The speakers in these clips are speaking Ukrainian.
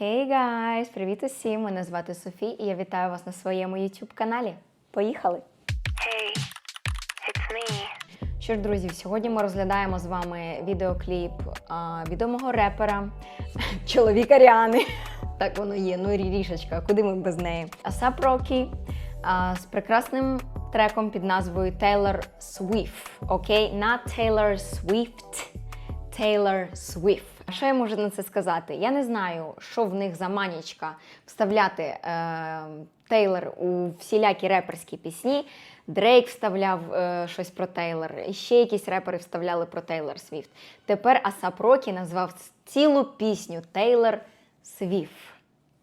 Hey guys! Привіт усім! Мене звати Софі і я вітаю вас на своєму YouTube каналі. Поїхали! Hey, it's me. Що ж, друзі, сьогодні ми розглядаємо з вами відеокліп а, відомого репера, чоловіка Ріани. Так воно є, ну рішечка, куди ми без неї? Асап Рокі а, з прекрасним треком під назвою Taylor Swift. Окей, not Taylor Swift, Taylor Swift. Що я можу на це сказати? Я не знаю, що в них за манічка вставляти е, Тейлор у всілякі реперські пісні. Дрейк вставляв е, щось про Тейлор, ще якісь репери вставляли про Тейлор Свіфт. Тепер Асап Рокі назвав цілу пісню Тейлор Свіфт.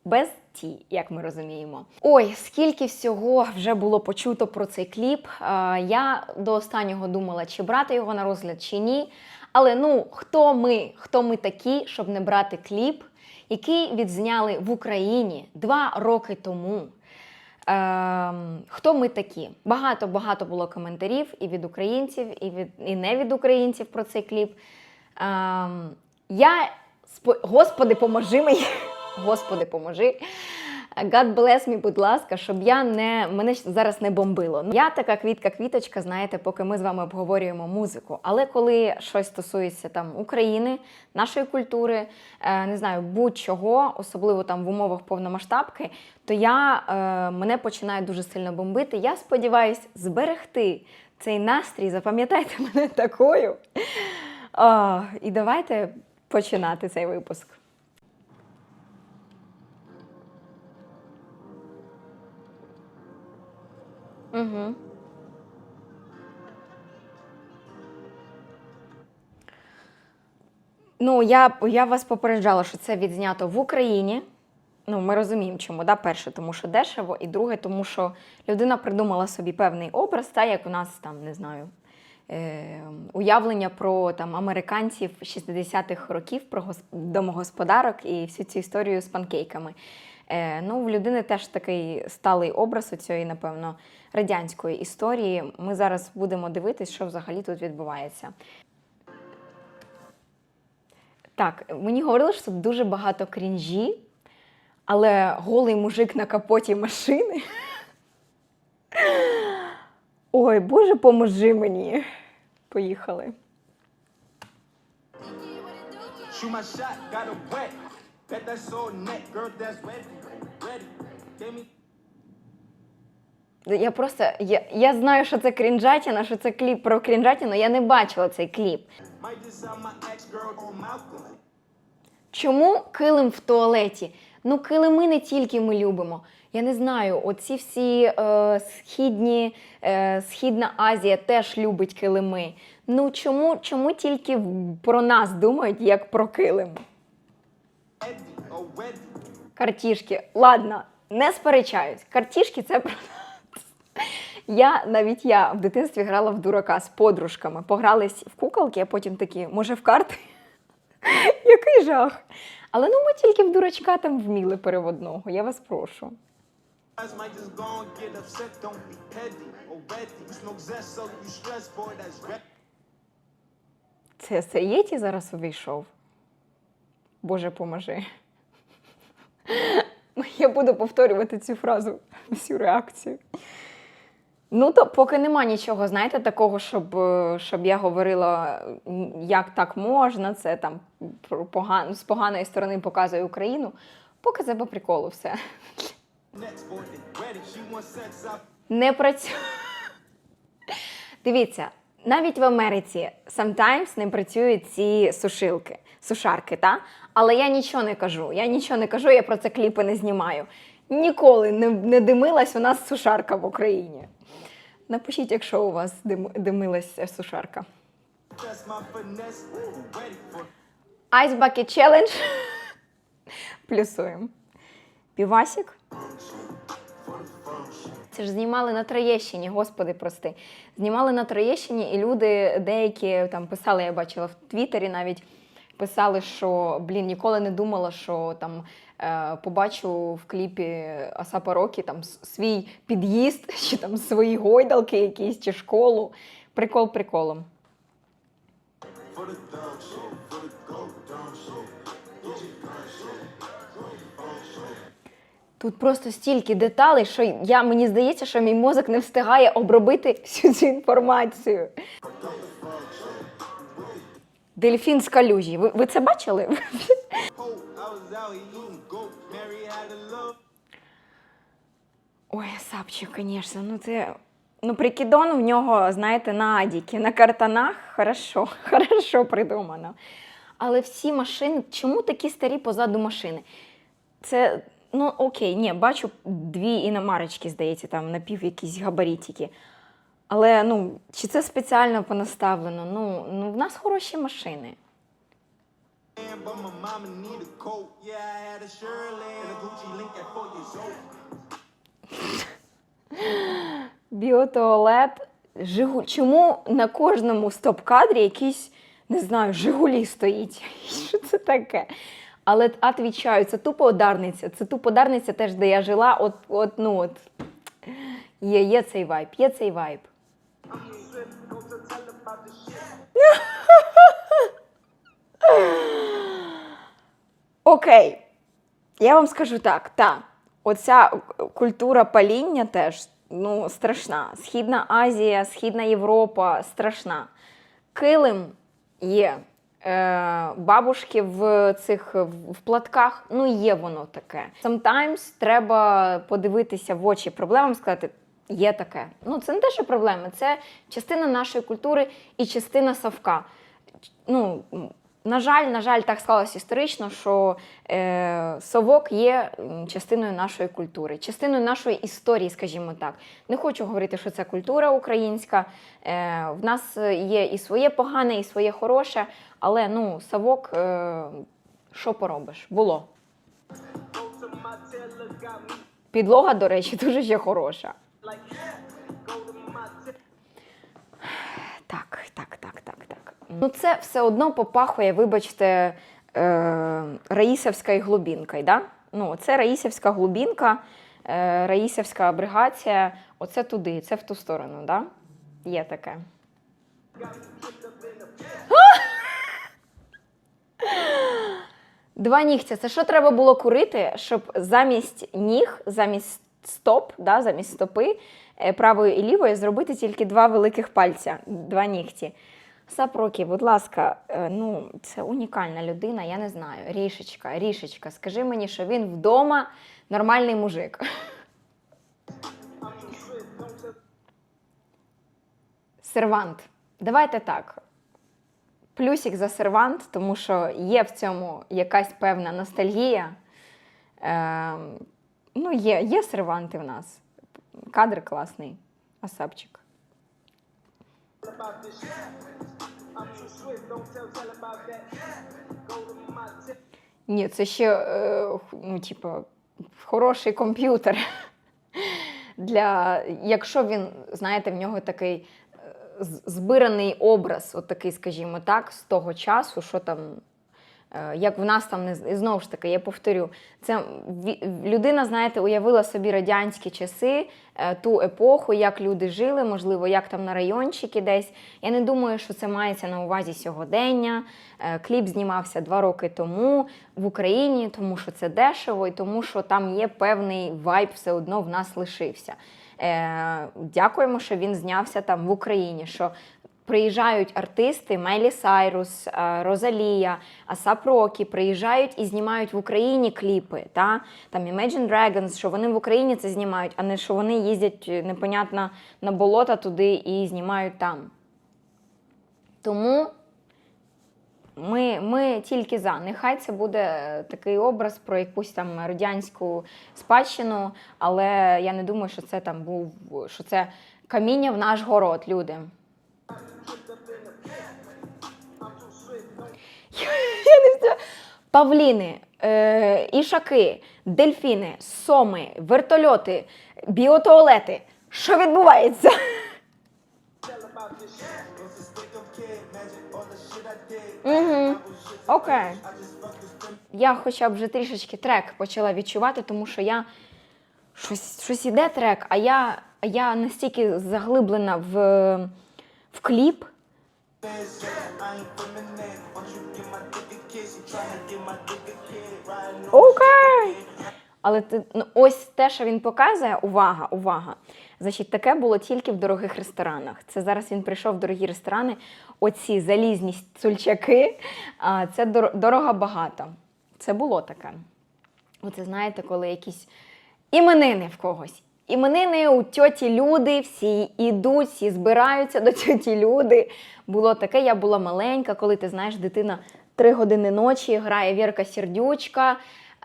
Без ті, як ми розуміємо. Ой, скільки всього вже було почуто про цей кліп. Е, я до останнього думала, чи брати його на розгляд, чи ні. Але ну, хто ми, хто ми такі, щоб не брати кліп, який відзняли в Україні два роки тому. Ем, хто ми такі? Багато багато було коментарів і від українців, і від і не від українців про цей кліп. Ем, я спо- Господи, поможи мені. Господи, поможи. God bless me, будь ласка, щоб я не мене зараз не бомбило. Ну, Я така квітка-квіточка, знаєте, поки ми з вами обговорюємо музику. Але коли щось стосується там України, нашої культури, е, не знаю, будь-чого, особливо там в умовах повномасштабки, то я е, мене починає дуже сильно бомбити. Я сподіваюся зберегти цей настрій. Запам'ятайте мене такою. О, і давайте починати цей випуск. Угу. Ну, я, я вас попереджала, що це відзнято в Україні. Ну, ми розуміємо, чому. Да? Перше, тому що дешево, і друге, тому що людина придумала собі певний образ, та, як у нас там, не знаю, е, уявлення про там, американців 60-х років, про гос- домогосподарок і всю цю історію з панкейками. Е, ну, в людини теж такий сталий образ у цієї, напевно, радянської історії. Ми зараз будемо дивитись, що взагалі тут відбувається. Так, мені говорили, що тут дуже багато крінжі, але голий мужик на капоті машини. Ой, Боже, поможи мені. Поїхали. Bet that soul neck, girl, that's ready. Ready. Gave me Я просто я, я знаю, що це крінжатіна, що це кліп про крінжатіну, я не бачила цей кліп. Чому килим в туалеті? Ну, килими не тільки ми любимо. Я не знаю, оці всі е, східні, е, Східна Азія теж любить килими. Ну чому, чому тільки про нас думають як про килим? Картішки. Ладно, не сперечаюсь. Картішки це про. Я навіть я в дитинстві грала в дурака з подружками. Погрались в куколки, а потім такі, може, в карти? Який жах. Але ну ми тільки в дурачка там вміли переводного. Я вас прошу. Це Саєті зараз увійшов. Боже, поможи. Я буду повторювати цю фразу всю реакцію. Ну, то поки нема нічого, знаєте, такого, щоб, е, щоб я говорила, як так можна, це там про поган... з поганої сторони показує Україну. Поки це по приколу все. Не працює. Дивіться, навіть в Америці sometimes не працюють ці сушилки, сушарки, та? Але я нічого не кажу. Я нічого не кажу, я про це кліпи не знімаю. Ніколи не, не димилась у нас сушарка в Україні. Напишіть, якщо у вас дим, димилась е, сушарка. Ice Bucket Challenge. Плюсуємо. Півасік. Це ж знімали на Троєщині, господи, прости. Знімали на Троєщині, і люди деякі там писали, я бачила в Твіттері навіть писали, що блін, ніколи не думала, що там е, побачу в кліпі Асапа Рокі там свій під'їзд, чи там свої гойдалки якісь, чи школу. Прикол приколом. Тут просто стільки деталей, що я, мені здається, що мій мозок не встигає обробити всю цю інформацію. Дельфін з калюжі. Ви, ви це бачили? Ой, Сапчик, звісно, ну це. Ну, прикидон в нього, знаєте, на адіки, на картанах. Хорошо, хорошо придумано. Але всі машини, чому такі старі позаду машини? Це, ну окей, ні, бачу дві іномарочки, здається, там напів якісь габаритики. Але ну, чи це спеціально понаставлено? Ну, ну в нас хороші машини. Біотуалет. Жигу... Чому на кожному стоп-кадрі якийсь, не знаю, Жигулі стоїть? Що це таке? Але відвічаю, це тупо ударниця. Це тупо ударниця теж, де я жила. От, от, ну от. Є, є цей вайб, є цей вайб. Окей. Я вам скажу так, та, оця культура паління теж ну, страшна. Східна Азія, Східна Європа страшна. Килим є. Е, бабушки в цих в платках, ну є воно таке. Sometimes треба подивитися в очі проблемам, сказати, є таке. Ну, це не те, що проблеми, це частина нашої культури і частина совка. Ну, на жаль, на жаль, так склалось історично, що е, совок є частиною нашої культури, частиною нашої історії, скажімо так. Не хочу говорити, що це культура українська. Е, в нас є і своє погане, і своє хороше, але ну, совок, е, що поробиш? Було. Підлога, до речі, дуже ще хороша. Так, так, так, так. Ну, це все одно попахує, вибачте, е, Раїсівська глубінка, да? Ну, це Раїсівська глубінка, е, Раїсівська бригація, оце туди, це в ту сторону, да? Є таке. Два нігтя. Це що треба було курити, щоб замість ніг, замість стоп, да, замість стопи е, правої і лівої зробити тільки два великих пальця, два нігті. Сапрокі, будь ласка, е, ну це унікальна людина, я не знаю. Рішечка, рішечка, скажи мені, що він вдома нормальний мужик. Сервант. Давайте так. Плюсик за сервант, тому що є в цьому якась певна ностальгія. Е, ну, є, є серванти в нас. Кадр класний. Асапчик. Ні, це ще е, ну, типу, хороший комп'ютер. Для, якщо він, знаєте, в нього такий е, збираний образ, от такий, скажімо так, з того часу, що там. Е, Як в нас там не знову ж таки, я повторю, це людина, знаєте, уявила собі радянські часи, е, ту епоху, як люди жили, можливо, як там на райончики десь. Я не думаю, що це мається на увазі сьогодення. Е, Кліп знімався два роки тому в Україні, тому що це дешево і тому, що там є певний вайб, все одно в нас лишився. Дякуємо, що він знявся там в Україні. що Приїжджають артисти Мейлі Сайрус, е, Розалія, Асап Рокі, приїжджають і знімають в Україні кліпи. Та? Там Imagine Dragons, що вони в Україні це знімають, а не що вони їздять е, непонятно на болота туди і знімають там. Тому ми, ми тільки за. Нехай це буде е, такий образ про якусь там радянську спадщину, але я не думаю, що це там був, що це каміння в наш город, люди. Я не знаю. Павліни, е, ішаки, дельфіни, соми, вертольоти, біотуалети. Що відбувається? Угу. Окей. Я хоча б вже трішечки трек почала відчувати, тому що я щось, щось іде трек, а я, я настільки заглиблена в, в кліп. Окей. Але ти, ну, ось те, що він показує, увага, увага. Значить, таке було тільки в дорогих ресторанах. Це зараз він прийшов в дорогі ресторани. Оці залізні цульчаки, а, це дор- дорого багато. Це було таке. Оце знаєте, коли якісь іменини в когось. Іменини у тьоті люди, всі йдуть, всі збираються до тьоті люди. Було таке, я була маленька, коли ти знаєш, дитина три години ночі грає Вірка Сердючка,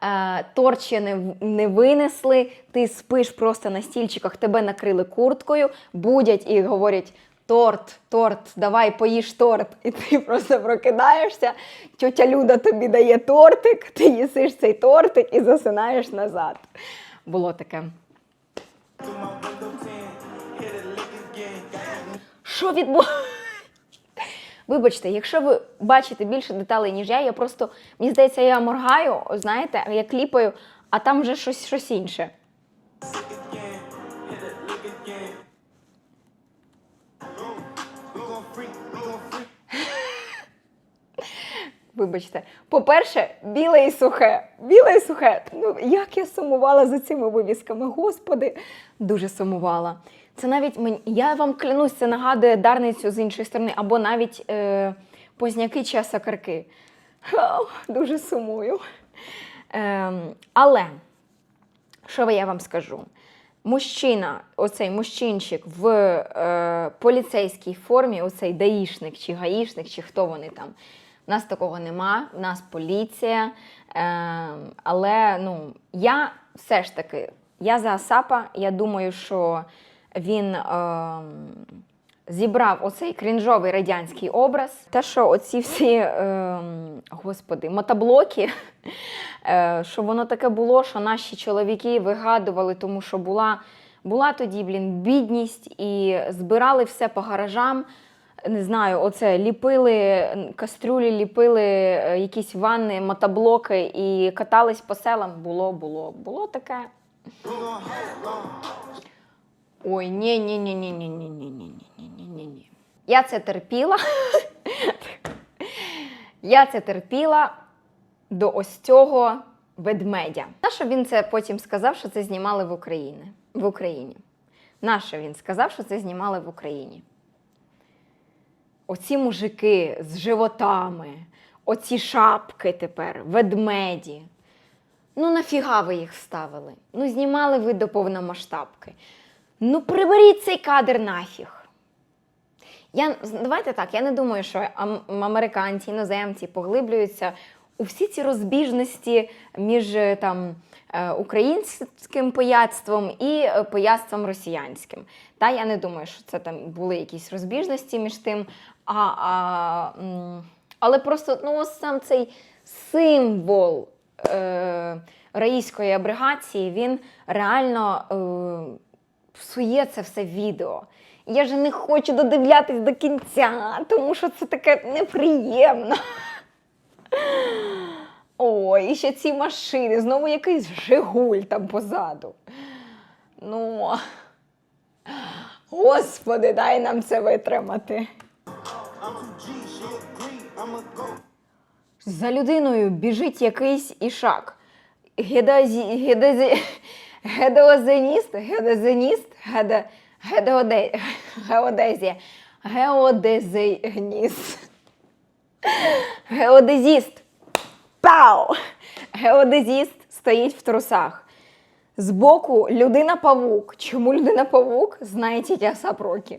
е, торт ще не, не винесли, ти спиш просто на стільчиках, тебе накрили курткою, будять і говорять. Торт, торт, давай поїж торт. І ти просто прокидаєшся. Тьотя Люда тобі дає тортик, ти їсиш цей тортик і засинаєш назад. Було таке. Що відбувається? Вибачте, якщо ви бачите більше деталей, ніж я, я просто, мені здається, я моргаю, знаєте, я кліпаю, а там вже щось, щось інше. Вибачте, по-перше, біле і сухе. Біле і сухе. Ну, як я сумувала за цими вивісками, господи, дуже сумувала. Це навіть мені, я вам клянусь, це нагадує дарницю з іншої сторони, або навіть е, позняки чи сакарки. Дуже сумую. Ем, але що я вам скажу? Мужчина, оцей мужчинчик в е, поліцейській формі, оцей даїшник чи гаїшник, чи хто вони там. У нас такого нема, в нас поліція. Е, але ну, я все ж таки, я за Асапа, я думаю, що він. Е, зібрав оцей крінжовий радянський образ. Те, що оці всі, е, господи, мотоблоки, е, що воно таке було, що наші чоловіки вигадували, тому що була, була тоді, блін, бідність і збирали все по гаражам. Не знаю, оце ліпили кастрюлі, ліпили е, якісь ванни, мотоблоки і катались по селам. Було, було, було таке. Ой, ні, ні, ні, ні, ні, ні, ні, ні, ні, ні, ні. Я це терпіла. Я це терпіла до ось цього ведмедя. Нащо він це потім сказав, що це знімали в Україні? В Україні. Нащо він сказав, що це знімали в Україні? Оці мужики з животами, оці шапки тепер, ведмеді. Ну, нафіга ви їх ставили? Ну, знімали ви до повномасштабки. Ну, приберіть цей кадр нафіг. Я, давайте так, я не думаю, що ам- американці, іноземці поглиблюються у всі ці розбіжності між е, там, е, українським пияцтвом і е, пияцтвом росіянським. Та я не думаю, що це там були якісь розбіжності між тим. А, а, але просто ну, сам цей символ е, раїської абригації, він реально е, псує це все відео. Я ж не хочу додивлятись до кінця, тому що це таке неприємно. Ой, і ще ці машини, знову якийсь Жигуль там позаду. Ну, господи, дай нам це витримати. За людиною біжить якийсь ішак. Гедозі, гедозі, гедозеніст, гедозеніст, геде, геодезія, геодезініст. Геодезіст. Пау! Геодезіст стоїть в трусах. Збоку людина-павук. Чому людина-павук? Знає тітя Сапрокі.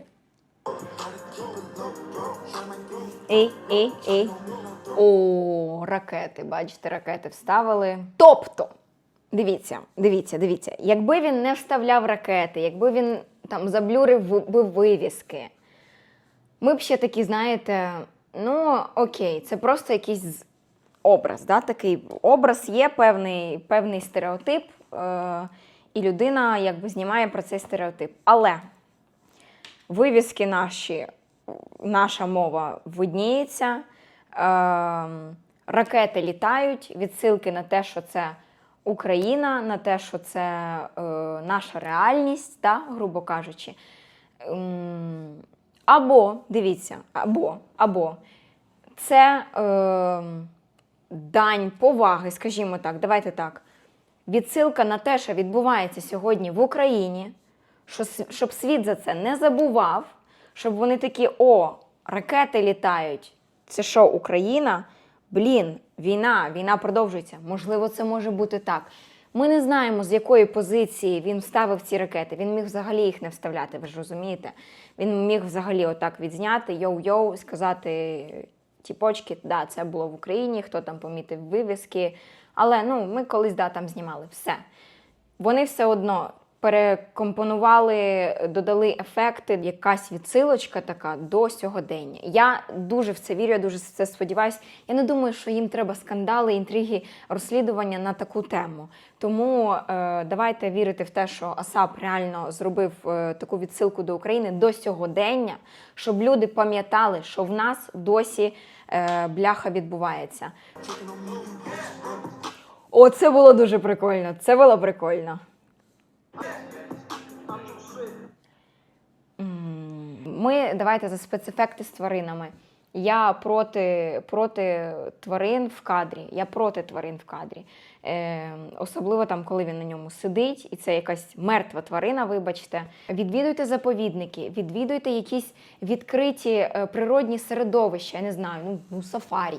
Ей, ей, ей. О, ракети, бачите, ракети вставили. Тобто, дивіться, дивіться, дивіться, якби він не вставляв ракети, якби він там заблюрив вивіски, ми б ще такі, знаєте, ну окей, це просто якийсь образ. Да? Такий образ є певний, певний стереотип, е- і людина якби знімає про цей стереотип. Але вивіски наші, наша мова видніється, е, ракети літають, відсилки на те, що це Україна, на те, що це е, наша реальність, да, грубо кажучи. Ем, або, дивіться, або, або це е, дань поваги, скажімо так, давайте так. відсилка на те, що відбувається сьогодні в Україні, що, щоб світ за це не забував, щоб вони такі: о, ракети літають. Це що, Україна? Блін, війна, війна продовжується. Можливо, це може бути так. Ми не знаємо, з якої позиції він вставив ці ракети. Він міг взагалі їх не вставляти, ви ж розумієте? Він міг взагалі отак відзняти, йоу-йоу, сказати ті почки, да, це було в Україні, хто там помітив вивіски. Але ну, ми колись да, там знімали все. Вони все одно перекомпонували, додали ефекти, якась відсилочка така до сьогодення. Я дуже в це вірю, я дуже в це сподіваюся. Я не думаю, що їм треба скандали, інтриги, розслідування на таку тему. Тому е, давайте вірити в те, що Асап реально зробив е, таку відсилку до України до сьогодення, щоб люди пам'ятали, що в нас досі е, бляха відбувається. О, це було дуже прикольно. Це було прикольно. Ми давайте за спецефекти з тваринами. Я проти, проти тварин в кадрі. Я проти тварин в кадрі. Е, особливо там, коли він на ньому сидить, і це якась мертва тварина, вибачте. Відвідуйте заповідники, відвідуйте якісь відкриті е, природні середовища, я не знаю, ну, ну сафарі.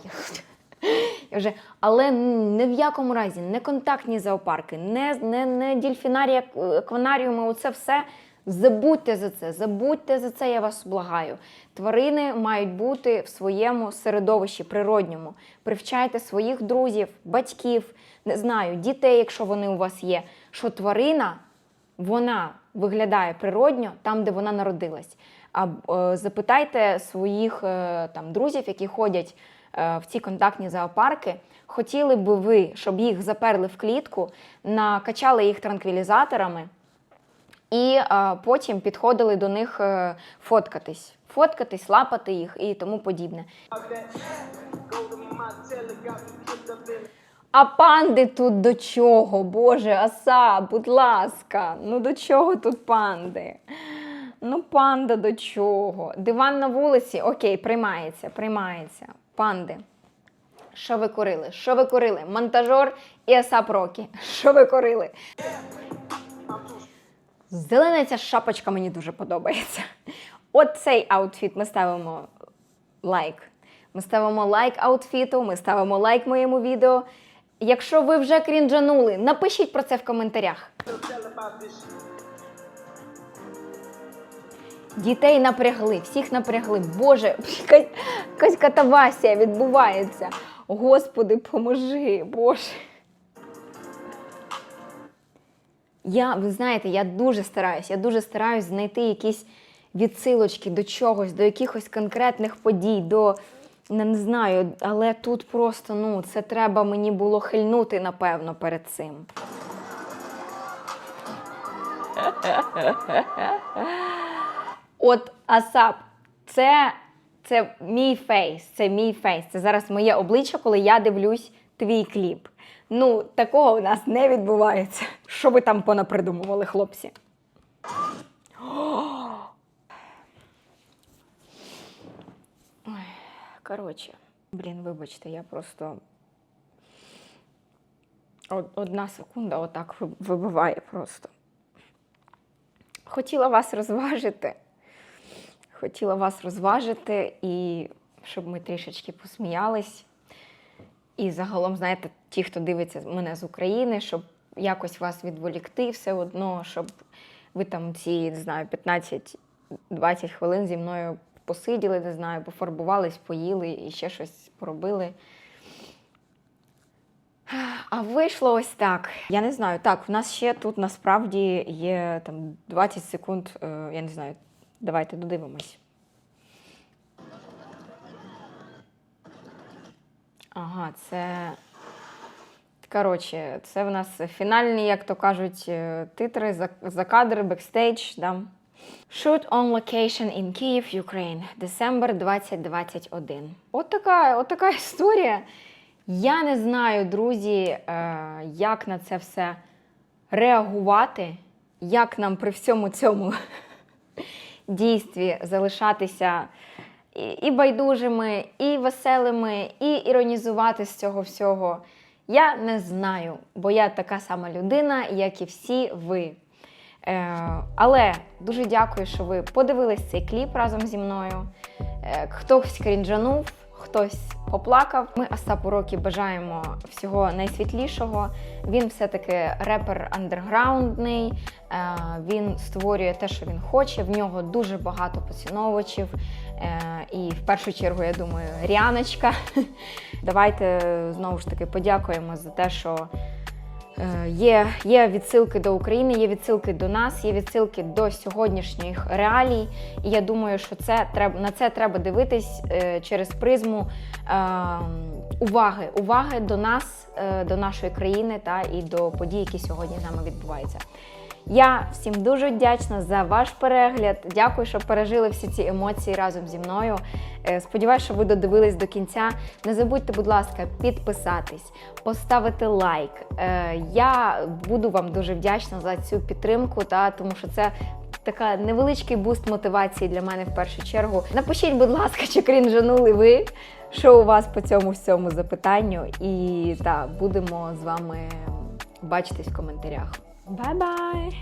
Вже, але не в якому разі не контактні зоопарки, не, не, не дільфінарії, ак- акванаріуми, оце все. Забудьте за це, забудьте за це, я вас благаю. Тварини мають бути в своєму середовищі природньому. Привчайте своїх друзів, батьків, не знаю, дітей, якщо вони у вас є, що тварина вона виглядає природньо там, де вона народилась. А е, запитайте своїх е, там друзів, які ходять е, в ці контактні зоопарки, хотіли би ви, щоб їх заперли в клітку, накачали їх транквілізаторами і е, потім підходили до них е, фоткатись, фоткатись, лапати їх і тому подібне. А панди тут до чого? Боже, аса, будь ласка, ну до чого тут панди? Ну, панда до чого? Диван на вулиці, окей, приймається, приймається. Панди. Що ви курили? Що ви курили? Монтажор і Асап Рокі. Що ви курили? Зелена ця шапочка мені дуже подобається. От цей аутфіт ми ставимо лайк. Ми ставимо лайк аутфіту, ми ставимо лайк моєму відео. Якщо ви вже крінжанули, напишіть про це в коментарях. Дітей напрягли, всіх напрягли. Боже, якась, катавасія відбувається. Господи, поможи, Боже. Я, ви знаєте, я дуже стараюсь, я дуже стараюсь знайти якісь відсилочки до чогось, до якихось конкретних подій, до не, знаю, але тут просто ну, це треба мені було хильнути, напевно, перед цим. От Асап, це, це мій фейс, це мій фейс. Це зараз моє обличчя, коли я дивлюсь твій кліп. Ну, такого у нас не відбувається. Що ви там понапридумували, хлопці? Коротше, блін, вибачте, я просто. Одна секунда отак ви- вибиває просто. Хотіла вас розважити. Хотіла вас розважити і щоб ми трішечки посміялись. І загалом, знаєте, ті, хто дивиться мене з України, щоб якось вас відволікти все одно, щоб ви там ці, не знаю, 15-20 хвилин зі мною посиділи, не знаю, пофарбувались, поїли і ще щось поробили. А вийшло ось так. Я не знаю. Так, в нас ще тут насправді є там 20 секунд. е, Я не знаю. Давайте додивимось. Ага, це. Коротше, це в нас фінальні, як то кажуть, е, титри за, за кадр, бекстейдж. Да? Shoot on location in Kyiv, Ukraine, December 2021. От така, от така історія. Я не знаю, друзі, е, як на це все реагувати, як нам при всьому цьому дійстві залишатися і, байдужими, і веселими, і іронізувати з цього всього. Я не знаю, бо я така сама людина, як і всі ви. Е, але дуже дякую, що ви подивились цей кліп разом зі мною. Е, хтось крінжанув, хтось поплакав. Ми Остапу Рокі бажаємо всього найсвітлішого. Він все-таки репер андерграундний. Е, він створює те, що він хоче. В нього дуже багато поціновувачів. Е, і в першу чергу, я думаю, Ріаночка. Давайте знову ж таки подякуємо за те, що Е, Є, є відсилки до України, є відсилки до нас, є відсилки до сьогоднішніх реалій. І я думаю, що це треба на це треба дивитись е, через призму уваги, уваги до нас, до нашої країни та і до подій, які сьогодні з нами відбуваються. Я всім дуже вдячна за ваш перегляд. Дякую, що пережили всі ці емоції разом зі мною. Е, Сподіваюсь, що ви додивились до кінця. Не забудьте, будь ласка, підписатись, поставити лайк. Е, Я буду вам дуже вдячна за цю підтримку, та тому що це. Така невеличкий буст мотивації для мене в першу чергу. Напишіть, будь ласка, чи крінжанули ви, що у вас по цьому всьому запитанню, і та будемо з вами бачитись в коментарях. Bye bye.